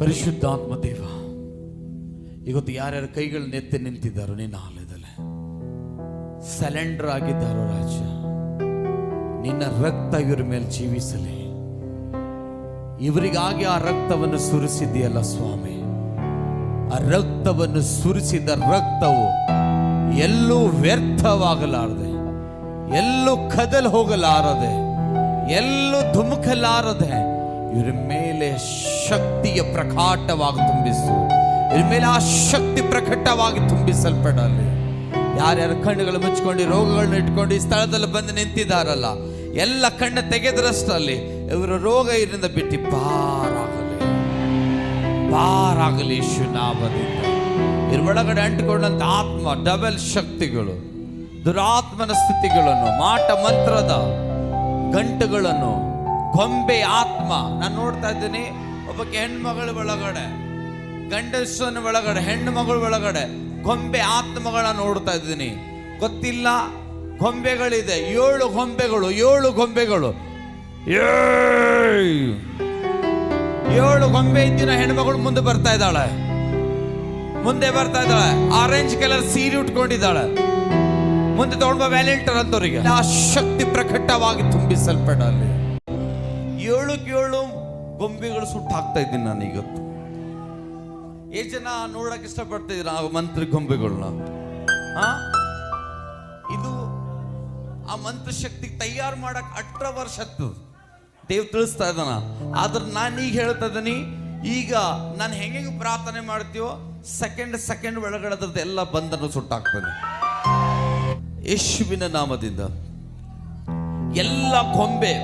ಪರಿಶುದ್ಧಾತ್ಮ ದೇವ, ಇವತ್ತು ಯಾರ್ಯಾರ ಕೈಗಳು ನೆತ್ತಿ ನಿಂತಿದ್ದಾರೋ ನಿನ್ನ ಆಲಯದಲ್ಲಿ. ಸಲೆಂಡರ್ ಆಗಿದ್ದಾರೋ ರಾಜ ನಿನ್ನ ರಕ್ತ ಇವರ ಮೇಲೆ ಜೀವಿಸಲಿ. ಇವರಿಗಾಗಿ ಆ ರಕ್ತವನ್ನು ಸುರಿಸಿದೆಯಲ್ಲ ಸ್ವಾಮಿ. ಆ ರಕ್ತವನ್ನು ಸುರಿಸಿದ ರಕ್ತವು ಎಲ್ಲೂ ವ್ಯರ್ಥವಾಗಲಾರದೆ, ಎಲ್ಲೂ ಕದಲ್ ಹೋಗಲಾರದೆ, ಎಲ್ಲೂ ಧುಮುಕಲಾರದೆ, ಇವರ ಮೇಲೆ ಶಕ್ತಿಯ ಪ್ರಕಾಟವಾಗಿ ತುಂಬಿಸು. ಇದ್ರ ಮೇಲೆ ಆ ಶಕ್ತಿ ಪ್ರಕಟವಾಗಿ ತುಂಬಿಸಲ್ಪಡಲಿ. ಯಾರ್ಯಾರ ಕಣ್ಣುಗಳು ಮುಚ್ಕೊಂಡು ರೋಗಗಳನ್ನ ಇಟ್ಕೊಂಡು ಈ ಸ್ಥಳದಲ್ಲಿ ಬಂದು ನಿಂತಿದ್ದಾರಲ್ಲ, ಎಲ್ಲ ಕಣ್ಣು ತೆಗೆದ್ರಷ್ಟರಲ್ಲಿ ಇವರ ರೋಗ ಇದರಿಂದ ಬಿಟ್ಟು ಪಾರಾಗಲಿ. ಪಾರಾಗಲಿ ಶುನಾಭದಿಂದ ಇದ್ರ ಒಳಗಡೆ ಅಂಟಿಕೊಂಡಂತ ಆತ್ಮ ಡಬಲ್ ಶಕ್ತಿಗಳು, ದುರಾತ್ಮನ ಸ್ಥಿತಿಗಳನ್ನು, ಮಾಟ ಮಂತ್ರದ ಗಂಟುಗಳನ್ನು ಗೊಂಬೆ ಆತ್ಮ. ನಾನು ನೋಡ್ತಾ ಇದ್ದೀನಿ ಒಬ್ಬಕ್ಕೆ ಹೆಣ್ಮಗಳ ಒಳಗಡೆ ಗಂಡಸನ ಒಳಗಡೆ ಹೆಣ್ಣು ಮಗಳ ಒಳಗಡೆ ಗೊಂಬೆ ಆತ್ಮಗಳನ್ನ ನೋಡ್ತಾ ಇದ್ದೀನಿ. ಗೊತ್ತಿಲ್ಲ ಗೊಂಬೆಗಳಿದೆ. ಏಳು ಗೊಂಬೆಗಳು ಏಳು ಗೊಂಬೆಗಳು! ಏಳು ಗೊಂಬೆ ಇದ್ದಿನ ಹೆಣ್ಮಗಳು ಮುಂದೆ ಬರ್ತಾ ಇದ್ದಾಳೆ. ಮುಂದೆ ಬರ್ತಾ ಇದ್ದಾಳೆ. ಆರೆಂಜ್ ಕಲರ್ ಸೀರೆ ಉಟ್ಕೊಂಡಿದ್ದಾಳೆ. ಮುಂದೆ ತಗೊಂಡ್ಬ ವ್ಯಾಲೆಂಟರ್ ಅಂತವರಿಗೆ ಆ ಶಕ್ತಿ ಪ್ರಕಟವಾಗಿ ತುಂಬಿಸಲ್ಪಡಲಿ. ಏಳು ಗೊಂಬೆಗಳು ಸುಟ್ಟು ಹಾಕ್ತಾ ಇದ್ದೀನಿ ನಾನು ಇವತ್ತು ಎಷ್ಟು ಜನ ನೋಡಕ್ ಇಷ್ಟಪಡ್ತಿದ್ದೀರ ಆ ಮಂತ್ರ ಗೊಂಬೆಗಳನ್ನ ಆ? ಇದು ಆ ಮಂತ್ರ ಶಕ್ತಿ ತಯಾರು ಮಾಡಕ್ ಅಟ್ರ ವರ್ಷ ಆಗ್ತದ ದೇವ್ ತಿಳಿಸ್ತಾ ಇದ್ದಾನ. ಆದ್ರೆ ನಾನು ಈಗ ಹೇಳ್ತಾ ಇದ್ದೀನಿ, ಈಗ ನಾನು ಹೆಂಗೆ ಪ್ರಾರ್ಥನೆ ಮಾಡ್ತೀವೋ ಸೆಕೆಂಡ್ ಸೆಕೆಂಡ್ ಒಳಗಡೆ ಅದ್ರದ್ದು ಎಲ್ಲ ಬಂಧನ ಸುಟ್ಟಾಗ್ತದೆ. ಯೇಸುವಿನ ನಾಮದಿಂದ. ಎಲ್ಲ ಗೊಂಬೆ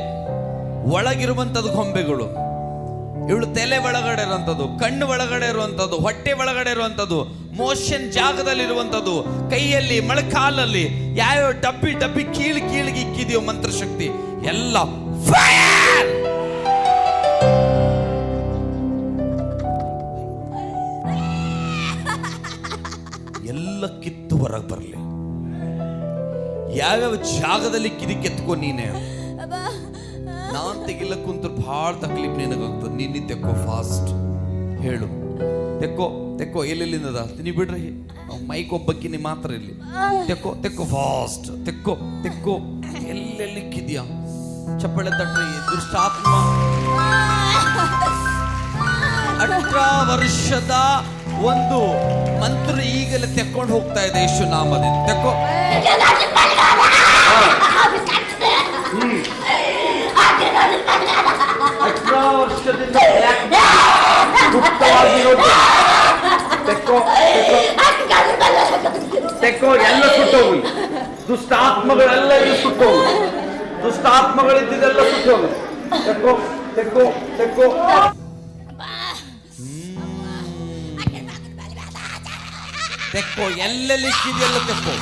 ಒಳಗಿರುವಂಥದ್ದು ಗೊಂಬೆಗಳು. ಇವಳು ತಲೆ ಒಳಗಡೆ ಇರುವಂಥದ್ದು, ಕಣ್ಣು ಒಳಗಡೆ ಇರುವಂಥದ್ದು, ಹೊಟ್ಟೆ ಒಳಗಡೆ ಇರುವಂಥದ್ದು ಮೋಷನ್ ಜಾಗದಲ್ಲಿ ಇರುವಂಥದ್ದು, ಕೈಯಲ್ಲಿ, ಮೊಳಕಾಲಲ್ಲಿ ಯಾವ್ಯಾವ ಡಬ್ಬಿ ಡಬ್ಬಿ ಕೀಳು ಕೀಳಿಗೆ ಇಕ್ಕಿದೆಯೋ ಮಂತ್ರಶಕ್ತಿ, ಎಲ್ಲ! ಎಲ್ಲ ಕಿತ್ತು ಹೊರಗೆ ಬರಲಿ. ಯಾವ್ಯಾವ ಜಾಗದಲ್ಲಿ ಕಿದಿ ಕೆತ್ಕೊ ನೀನೆ? ನಾನ್ ತೆಗಿಲ್ಲ ಕುಂತ್ರ ಭಾಳ ತಕ್ಲೀಫ್ ನಿನಗಾಗ್ತದೆ. ನೀನು ತೆಕ್ಕೋ ಫಾಸ್ಟ್ ಹೇಳು. ತೆಕ್ಕೋ ತೆಕ್ಕೋ ಎಲ್ಲೆಲ್ಲಿಂದದ ನೀ ಬಿಡ್ರಿ. ಮೈಕ್ ಒಬ್ಬಕ್ಕಿನಿ ಮಾತ್ರ ಇಲ್ಲಿ ತೆಕ್ಕೋ ತೆಕ್ಕೋ ಫಾಸ್ಟ್ ತೆಕ್ಕೋ ತೆಕ್ಕೋ. ಎಲ್ಲೆಲ್ಲಿ ಕಿದ್ಯಾ? ಚಪ್ಪಳೆ ತಟ್ರಿ ದುಷ್ಟಾತ್ಮ. ಅಠರ ವರ್ಷದ ಒಂದು ಮಂತ್ರ ಈಗಲೇ ತೆಕ್ಕೊಂಡು ಹೋಗ್ತಾ ಇದೆ ಯೇಸು ನಾಮದಿಂದ ತೆಕ್ಕೋ ಅಠರ ವರ್ಷದಿಂದ ಗುಪ್ತವಾಗಿರೋದು ತೆಕ್ಕೋ ತೆಕ್ಕೋ ಎಲ್ಲ ಸುಟ್ಟೋಗಿ ದುಷ್ಟ ಆತ್ಮಗಳೆಲ್ಲ ಇಲ್ಲಿ ಸುಟ್ಟೋಗಿ ದುಷ್ಟ ಆತ್ಮಗಳಿದ್ದೆಲ್ಲ ಸುಟ್ಟೋಗ್ಲಿ. ತೆಕ್ಕೋ ತೆಕ್ಕೋ ತೆಕ್ಕೋ. ತೆಕ್ಕೋ, ಎಲ್ಲೆಲ್ಲಿ ಸಿದೆಯಲ್ಲ ತೆಕ್ಕೋ.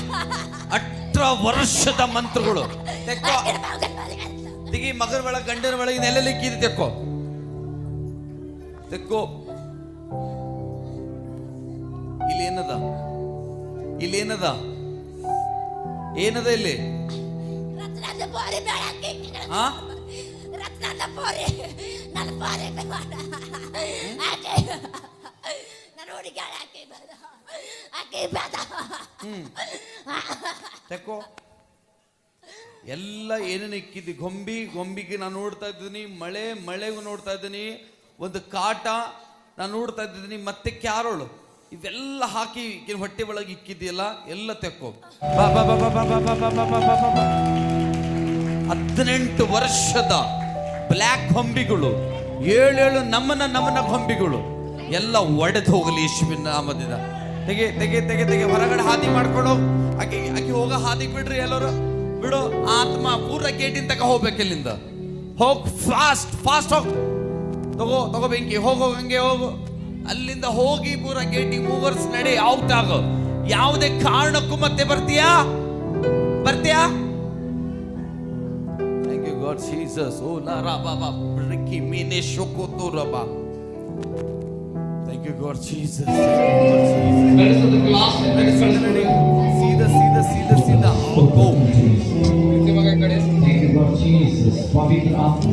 ಅಟ್ರ ವರ್ಷದ ಮಂತ್ರಗಳು. ತೆಕ್ಕೋ. ತೆಗಿ ಮಗನ ಒಳಗೆ, ಗಂಡನ ಒಳಗೆ ಎಲ್ಲೆಲ್ಲಿ ಇಕ್ಕಿದೆ ತೆಕ್ಕೋ. ತೆಕ್ಕೋ. ಇಲ್ಲಿ ಏನದ? ಇಲ್ಲಿ ಏನದ? ಏನದ ಇಲ್ಲಿ? ತೆಕ್ಕೋ. ಎಲ್ಲ ಏನೇನು ಇಕ್ಕಿದ್ದಿ. ಗೊಂಬಿ ಗೊಂಬಿಗೆ ನಾನು ನೋಡ್ತಾ ಇದ್ದೀನಿ. ಮಳೆ ಮಳೆಗೂ ನೋಡ್ತಾ ಇದ್ದೀನಿ. ಒಂದು ಕಾಟ ನಾನು ನೋಡ್ತಾ ಇದ್ದೀನಿ. ಮತ್ತೆ ಕ್ಯಾರೋಳು. ಇವೆಲ್ಲ ಹಾಕಿ ಹೊಟ್ಟೆ ಒಳಗೆ ಇಕ್ಕಿದ್ಯಲ್ಲ ಎಲ್ಲ ತೆಕ್ಕೋ ಬಾ ಬಾ ಬಾ ಬಾ ಬಾ ಬಾ ಬಾ ಬಾ ಬಾ ಬಾ ಬಾ. ಹದಿನೆಂಟು ವರ್ಷದ ಬ್ಲ್ಯಾಕ್ ಹೊಂಬಿಗಳು ಏಳೇಳು ನಮ್ಮನ ನಮ್ಮನ ಹೊಂಬಿಗಳು ಎಲ್ಲ ಒಡೆದು ಹೋಗಲಿ ಯೇಸುವಿನ ನಾಮದಿಂದ ತೆಗೆ ತೆಗೆ ತೆಗೆ ತೆಗೆ ಹೊರಗಡೆ ಹಾದಿ ಮಾಡ್ಕೊಂಡು. ಆಕೆ ಆಕೆ ಹೋಗ ಹಾದಿ ಬಿಡ್ರಿ ಎಲ್ಲರೂ ಬಿಡು ಆತ್ಮ ಪೂರ ಗೇಟಿನ ತಕ ಹೋಗ್ಬೇಕು ಇಲ್ಲಿಂದ ಹೋಗ್ ಫಾಸ್ಟ್ ಫಾಸ್ಟ್ ಹೋಗ್ ತಗೋ ತಗೋ ಬೆಂಕಿ ಹೋಗೋ ಹಂಗೆ ಹೋಗು ಅಲ್ಲಿಂದ ಹೋಗಿ ಪೂರ ಗೇಟಿಗೆ ಮೂವರ್ಸ್ ನಡೆ ಔತಾಗ ಯಾವುದೇ ಕಾರಣಕ್ಕೂ ಮತ್ತೆ ಬರ್ತೀಯಾ? ಬರ್ತೀಯಾ? ಥ್ಯಾಂಕ್ ಯು ಗಾಡ್ ಜೀಸಸ್ ಓ ಲಾ ರಾ ಬಾಬಾ ಬ್ರಿಕ್ಕಿ ಮೀನೆ ಶೋಕೋತು ಬಾ. ಥ್ಯಾಂಕ್ ಯು ಗಾಡ್ ಜೀಸಸ್ ಸೀದಾ ಸೀದಾ ಸೀದಾ ಸೀದಾ ಗೋ ಕಡೆ ಪವಿತ್ರ ಆತ್ಮ.